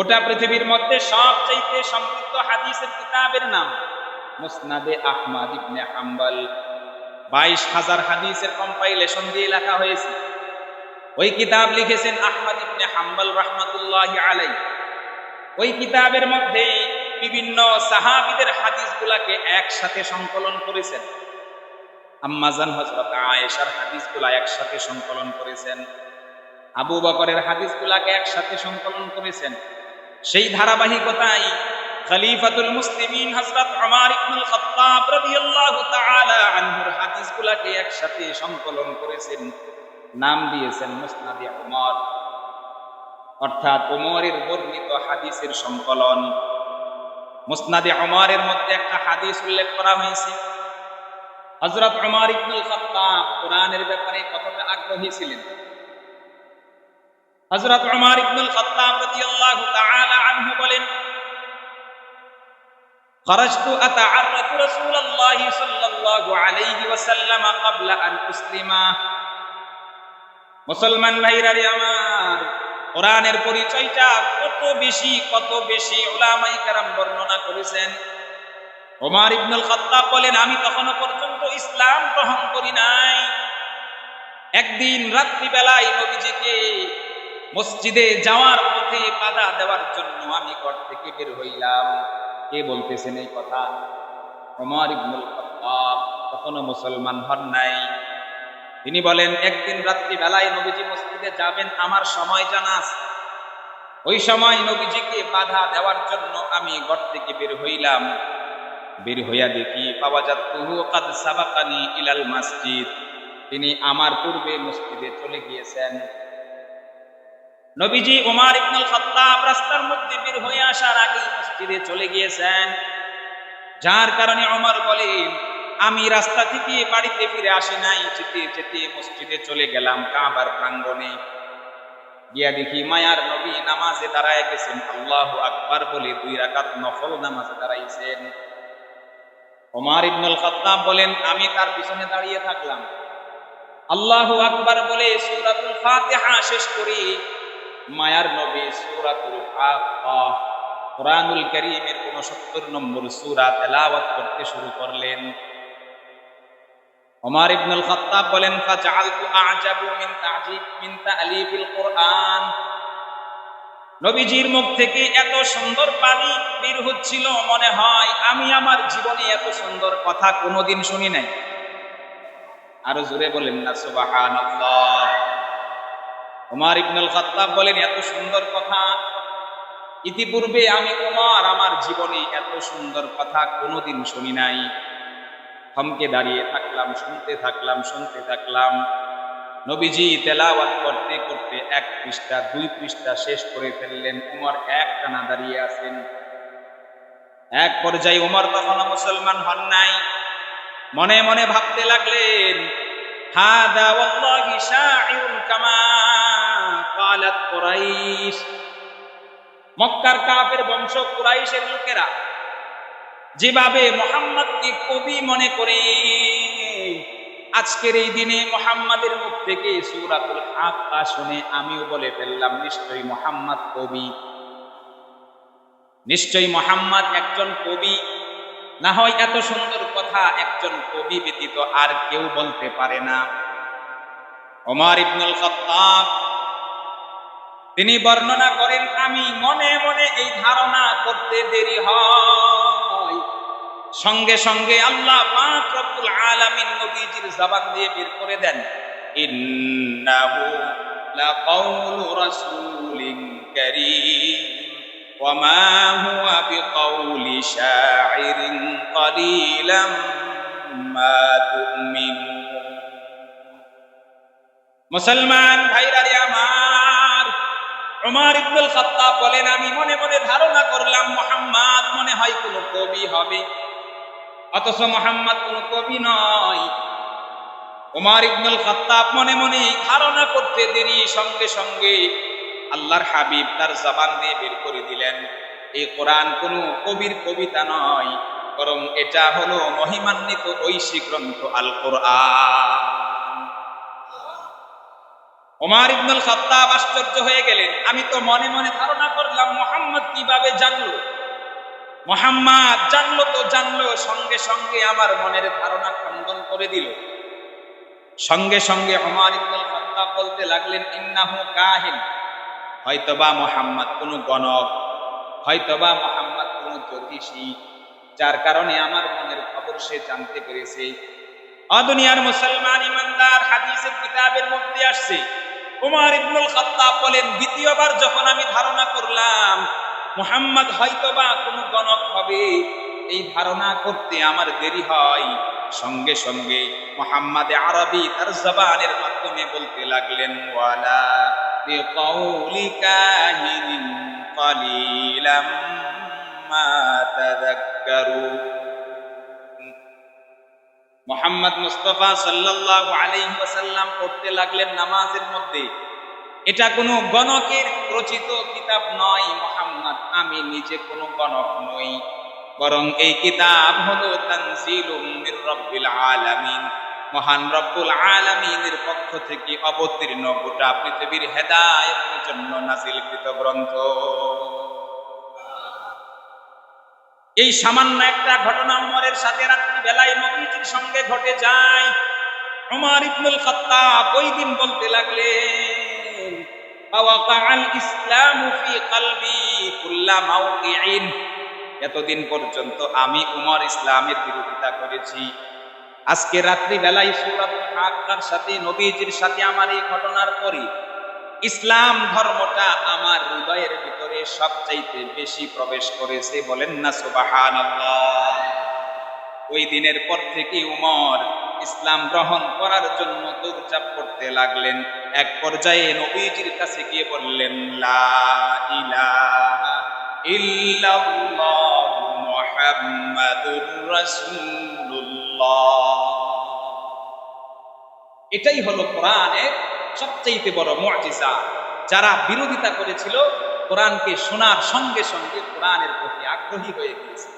গোটা পৃথিবীর মধ্যে সবচাইতে সমৃদ্ধ হাদিসের কিতাবের নাম মুসনাদে আহমাদ ইবনে হাম্বাল। বাইশ হাজার হাদিসের কম্পাইলেশন দিয়ে লেখা হয়েছে। ওই কিতাব লিখেছেন আহমদ ইবনে হাম্বল রহমতুল্লাহ আলাই ওই কিতাবের মধ্যে বিভিন্ন সাহাবিদের হাদিসগুলাকে একসাথে সংকলন করেছেন। আম্মাজান হজরত আয়েশার হাদিসগুলা একসাথে সংকলন করেছেন। আবু বকরের হাদিসগুলাকে একসাথে সংকলন করেছেন। সেই ধারাবাহিকতায় খলিফাতুল মুসলিমিন হযরত ওমর ইবনুল খাত্তাব রাদিয়াল্লাহু তাআলা আনহুর হাদিসগুলাকে একসাথে সংকলন করেছেন, নাম দিয়েছেন মুসনাদে ওমর অর্থাৎ ওমরের বর্ণিত হাদিসের সংকলন। মুসনাদে ওমরের মধ্যে একটা হাদিস উল্লেখ করা হয়েছে। হযরত ওমর ইবনুল খাত্তাব কোরআনের ব্যাপারে কতটা আগ্রহী ছিলেন? হযরত ওমর ইবনুল খাত্তাব রাদিয়াল্লাহু তাআলা আনহু বলেন خرجت أتعرف رسول الله صلى الله عليه وسلم قبل أن أسلم মুসলমান ভাইরা রে আমার কোরআনের পরিচয়টা কত বেশি কত বেশি ওলামাই কারাম বর্ণনা করেছেন ওমর ইবনুল খাত্তাব বলেন আমি তখনও পর্যন্ত ইসলাম গ্রহণ করি নাই একদিন রাত্রিবেলায় নবীজিকে মসজিদে যাওয়ার পথে বাধা দেওয়ার জন্য আমি ঘর থেকে বের হইলাম। কে বলতেছেন এই কথা? ওমর ইবনুল খাত্তাব। কখনো মুসলমান হন নাই। তিনি বলেন, একদিন রাত্রি বেলায় নবীজি মসজিদে যাবেন, আমার সময় জানা আছে। ওই সময় নবীজিকে বাধা দেওয়ার জন্য আমি ঘর থেকে বের হইলাম। বের হইয়া দেখি পাওয়া যাত্তুহু কাদ সাবাকানি ইলাল মসজিদ। তিনি আমার পূর্বে মসজিদে চলে গিয়েছেন। নবীজি ওমর ইবনুল খাত্তাব রাস্তার মধ্যে বের হয়ে আসার আগে মসজিদে চলে গিয়েছেন। যার কারণে ওমর বলেন, আমি রাস্তা থেকে বাড়িতে ফিরে আসি নাই, যেতে যেতে মসজিদে চলে গেলাম কাবার প্রাঙ্গণে। গিয়া দেখি মায়ার নবী নামাজে দাঁড়ায় গেছেন। আল্লাহু আকবার বলে দুই রাকাত নফল নামাজে দাঁড়াইছেন। ওমর ইবনুল খাত্তাব বলেন, আমি তার পিছনে দাঁড়িয়ে থাকলাম। আল্লাহু আকবার বলে সূরাতুল ফাতিহা শেষ করি। মায়ার নবী সূরাতুল কোরআনুল কারীমের 69 নম্বর সূরা তেলাওয়াত করতে শুরু করলেন। ওমর ইবনুল খাত্তাব বলেন, ফাজআলতু আ'জাবু মিন তা'জিব, মিন তা'লিফিল কোরআন। নবীজির মুখ থেকে এত সুন্দর পানি বের হচ্ছিল, মনে হয় আমি আমার জীবনে এত সুন্দর কথা কোনোদিন শুনি নাই। আরও জোরে বলেন না, সুবহানাল্লাহ। ওমর ইবনুল খাত্তাব বলেন, এত সুন্দর কথা। ইতিপূর্বে আমি ওমর আমার জীবনে এত সুন্দর কথা কোনোদিন শুনি নাই। থমকে দাঁড়িয়ে থাকলাম, শুনতে থাকলাম শুনতে থাকলাম। নবীজি তেলাওয়াত করতে করতে এক পৃষ্ঠা, দুই পৃষ্ঠা শেষ করে ফেললেন। উমর এক টানা দাঁড়িয়ে আছেন। এক পর্যায়ে উমর তখনও মুসলমান হন নাই। মনে মনে ভাবতে লাগলেন, হাদা ওয়াল্লাহি শাইউন কামা ক্বালাত কুরাইশ। মক্কার কাফের বংশ কুরাইশের লোকেরা যেভাবে মোহাম্মদকে কবি মনে করে, আজকের এই দিনে মোহাম্মদের মুখ থেকে সুরাতুল শুনে আমিও বলে ফেললাম, নিশ্চয়ই মোহাম্মদ কবি। নিশ্চয়ই মোহাম্মদ একজন কবি। না হয় এত সুন্দর কথা একজন কবি ব্যতীত আর কেউ বলতে পারে না। ইবনুল খাত্তাব তিনি বর্ণনা করেন, আমি মনে মনে এই ধারণা করতে দেরি হয়। সঙ্গে সঙ্গে আল্লাহ পাক আলামিন নবীজির জবান দিয়ে বের করে দেন, ইন্নাহু লাকাউলু রাসূলিন কারীম ওয়ামা হুয়া বিকাউলি শাইরিন কালিলাম মা তুমিনুন। মুসলমান ভাইরা আমার উমর ইবনুল খাত্তাব বলেন, আমি মনে মনে ধারণা করলাম, মোহাম্মদ মনে হয় কোনো কবি হবে। অথচ মোহাম্মদ কোনো কবি নয়। উমর ইবনুল খাত্তাব মনে মনে ধারণা করতে দেরি, সঙ্গে সঙ্গে আল্লাহর হাবিব তার জবান দিয়ে বের করে দিলেন। এই কোরআন কোনো কবির কবিতা নয়, বরং এটা হলো মহিমান্বিত ঐশী গ্রন্থ আল কোরআন ওমার ইবনুল খাত্তাব আশ্চর্য হয়ে গেলেন। আমি তো মনে মনে ধারণা করলাম, মোহাম্মদ কীভাবে জানলো? মোহাম্মদ জানলো তো জানলো, সঙ্গে সঙ্গে আমার মনের ধারণা খণ্ডন করে দিল। সঙ্গে সঙ্গে ওমর ইবনুল খাত্তাব বলতে লাগলেন, ইন্নাহু কাহিন। হয়তোবা মোহাম্মদ কোনো গণক, হয়তোবা মোহাম্মদ কোনো জ্যোতিষী, যার কারণে আমার মনের খবর সে জানতে পেরেছে। অদুনিয়ার মুসলমান ইমানদার, হাদিসের কিতাবের মধ্যে আসছে। উমর ইবনুল খাত্তাব বলেন দ্বিতীয়বার যখন আমি ধারণা করলাম মুহাম্মদ হয়তোবা কোনো গণক হবে এই ধারণা করতে আমার দেরি হয় সঙ্গে সঙ্গে মোহাম্মদ আরবি তার জবানের মাধ্যমে বলতে লাগলেন ওয়ালা বিকাউলি কাহিনিন قليلا ما تذكرون মোহাম্মদ মুস্তফা সাল্লাল্লাহু আলাইহি ওয়াসাল্লাম পড়তে লাগলেন নামাজের মধ্যে। এটা কোনো গণকের রচিত কিতাব নয় মোহাম্মদ, আমি নিজে কোনো গণক নই। বরং এই কিতাব হলো তানজিলুম মির রাব্বিল আলামিন। মহান রব্বুল আলামিনের পক্ষ থেকে অবতীর্ণ গোটা পৃথিবীর হেদায়েতের জন্য নাজিলকৃত গ্রন্থ। এই সামান্য একটা ঘটনা উমরের সাথে রাত্রি বেলায় নবীজির সঙ্গে ঘটে যায়। উমর ইবনুল খাত্তাব ওই দিন বলতে লাগলেন ফাওয়াকাল ইসলামু ফি কলবি কুল্লা মাওকিইন এতদিন পর্যন্ত আমি উমর ইসলামের বিরোধিতা করেছি। আজকে রাত্রি বেলায় সূরাতুল হাক্কার সাথে, নবীজির সাথে আমার এই ঘটনার পরে ইসলাম ধর্মটা আমার হৃদয়ের ভিতরে সবচাইতে বেশি প্রবেশ করেছে বলেন না সুবাহান ওই দিনের পর থেকে উমর ইসলাম গ্রহণ করার জন্য দৌড়চাপ করতে লাগলেন। এক পর্যায়ে নবীজির কাছে গিয়ে বললেন, লা ইলাহা ইল্লাল্লাহু মুহাম্মাদুর রাসূলুল্লাহ। এটাই হলো কোরআনের সবচেয়ে বড় মুআজিজা যারা বিরোধিতা করেছিল কোরআনকে শোনার সঙ্গে সঙ্গে কোরআনের প্রতি আগ্রহী হয়ে গিয়েছে।